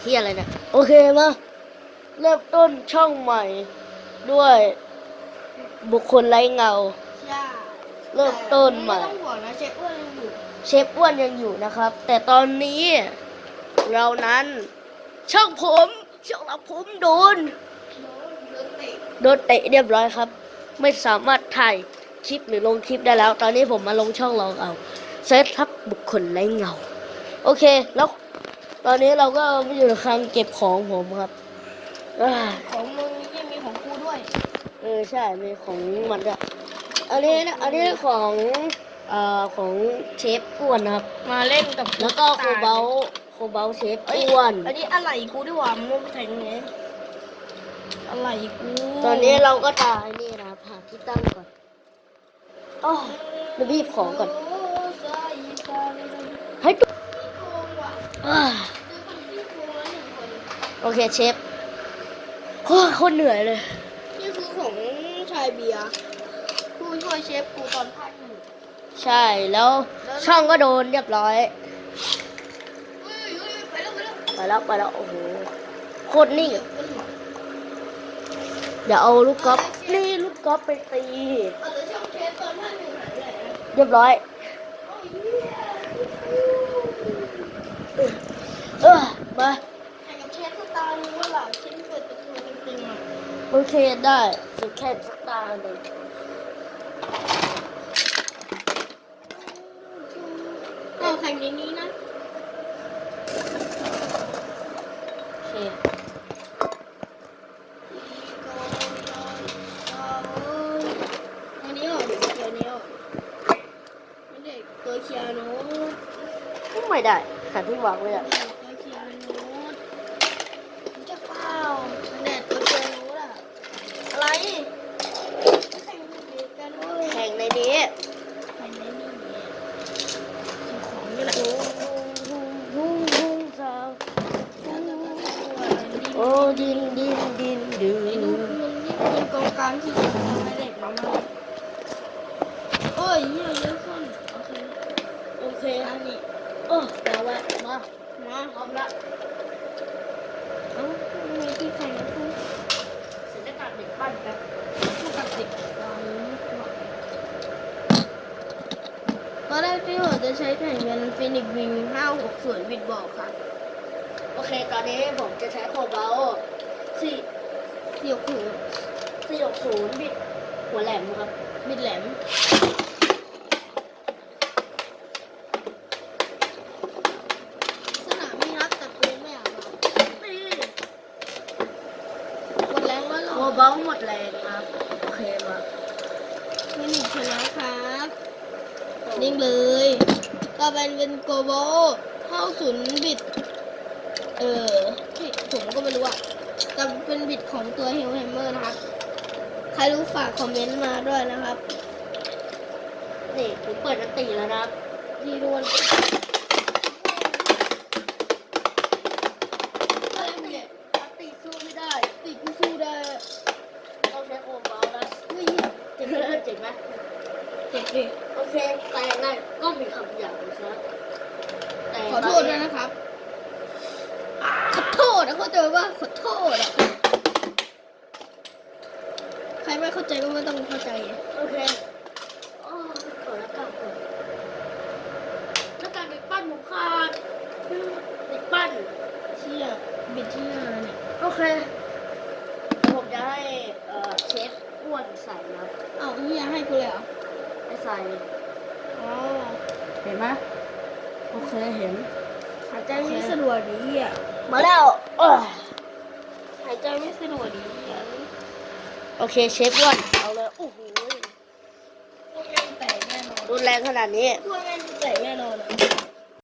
เฮียอะไรเนี่ยโอเคมาเริ่มต้นช่องใหม่ด้วยบุคคลไร้เงา ใช่เริ่มต้นใหม่ ไม่ต้องห่วงนะเชฟอ้วนยังอยู่เชฟอ้วนยังอยู่นะครับ แต่ตอนนี้เรานั้นช่องผมช่องเราผมโดน โดนเตะโดนเตะเรียบร้อยครับ ไม่สามารถถ่ายคลิปหรือลงคลิปได้แล้ว ตอนนี้ผมมาลงช่องลองเอาเซตทับบุคคลไร้เงา โอเคแล้ว ตอนนี้เราก็มาอยู่ในคลังเก็บของผมครับอ่าของมึงยังมีของกูด้วย เออใช่ มีของมันด้วยอันนี้นะอันนี้ของเอ่อของเชฟอ้วนนะครับ มาเล่นกับแล้วก็โคเบลโคเบลเชฟอ้วน อันนี้อะไรกูด้วยว่ามึงแข่งไงอะไรกู ตอนนี้เราก็ตายนี่นะครับหาที่ตั้งก่อนอ๋อเดี๋ยวบีบของก่อน ให้ตัวอ่า โอเคเชฟโอ้ยโคตรเหนื่อยเลย นี่คือของชายเบียร์ผู้ช่วยเชฟกูตอนภาคหนึ่งใช่แล้วช่องก็โดนเรียบร้อยเฮ้ยเฮ้ยไปแล้วไปแล้วไปแล้วไปแล้วโอ้โหโคตรนิ่งเดี๋ยวเอาลูกกอล์ฟนี่ลูกกอล์ฟไปตี เอาแต่ช่องเชฟตอนภาคหนึ่งหายไปไหนนะเรียบร้อย โอ้ยเหี้ย เอ อมาแข่งกับเชฟสตาร์นี้ว่าหล่ะชิ้นเกิดจากตัวจริงๆอะโอเคได้สุดแค่สักตาหนึ่งเอาแข่งในนี้นะ โอเคอันนี้เหรอเด็กเกียร์นี้เหรอไม่เด็กตัวเคียร์โน้ตไม่ได้ขาที่วางไว้อะ ตัวเคียร์โน้ตจะเปล่ามันเด็กตัวเคียร์โน้ตอะอะไรแข่งเด็กกันเว้ย แข่งในนี้ แข่งในนี่ของนี่แหละ โอ้ดินดินดินดิ ไอ้ น ลูกมันนี่เป็นกองกลางที่ทำให้เด็กมามาโอ้ ยเยอะเยอะขึ้นโอเคโอเคอันนี้เออแต่ว่ามามาพร้อมละเอ้ามีที่แข่งนะคุณเสร็จแล้วตัดเด็กปั้นกันผู้กับเด็กวางตอนแรกที่ผมจะใช้แข่งเป็นฟินิกวิง560บิตบอกค่ะ โอเค ตอนนี้ผมจะใช้โคเบลสี่เสียวขืนสี่หกศูนย์บิดหัวแหลมครับ บิดแหลม สนามมีนัดแต่กูไม่อยากมา นี่ หม ดแรงแล้วเหรโคอเบลหมดแรงครับ โอเคมาฟินิกชนะครับนิ่งเลยต่อไปเป็นโกโบเข้าศูนย์บิด เออผมก็ไม่รู้อะแต่เป็นบิดของตัวเฮลแฮมเมอร์นะครับ ใครรู้ฝากคอมเมนต์มาด้วยนะครับ นี่ผมเปิดนตีแล้วนะครับที่รวน ไหมเจ็บดิโอเคแต่ในก็มีคำหยาบนะแต่ขอโทษด้วยนะครับ ขอโทษนะเข้าใจว่าขอโทษอะใครไม่เข้าใจก็ไม่ต้องเข้าใจไงโอเคอ๋อเปิดหน้ากากก่อนหน้ากากเด็กปั้นผมขาดเด็กปั้นเชี่ยบิดที่หน้าเนี่ย โอเค ผมจะให้เอ่อเชฟอ้วนใส่นะ เอ้าเฮียให้กูเลยเหรอให้ใส่อ๋อเห็นไหมโอเคเห็น หายใจไม่สะดวกดีอะมาแล้วเอ้ยหายใจไม่สะดวกดีอะโอเคเชฟอ้วนเอาเลยโอ้โหพวกแม่งแตกแน่นอนรุนแรงขนาดนี้ พวกแม่งแตกแน่นอนอะ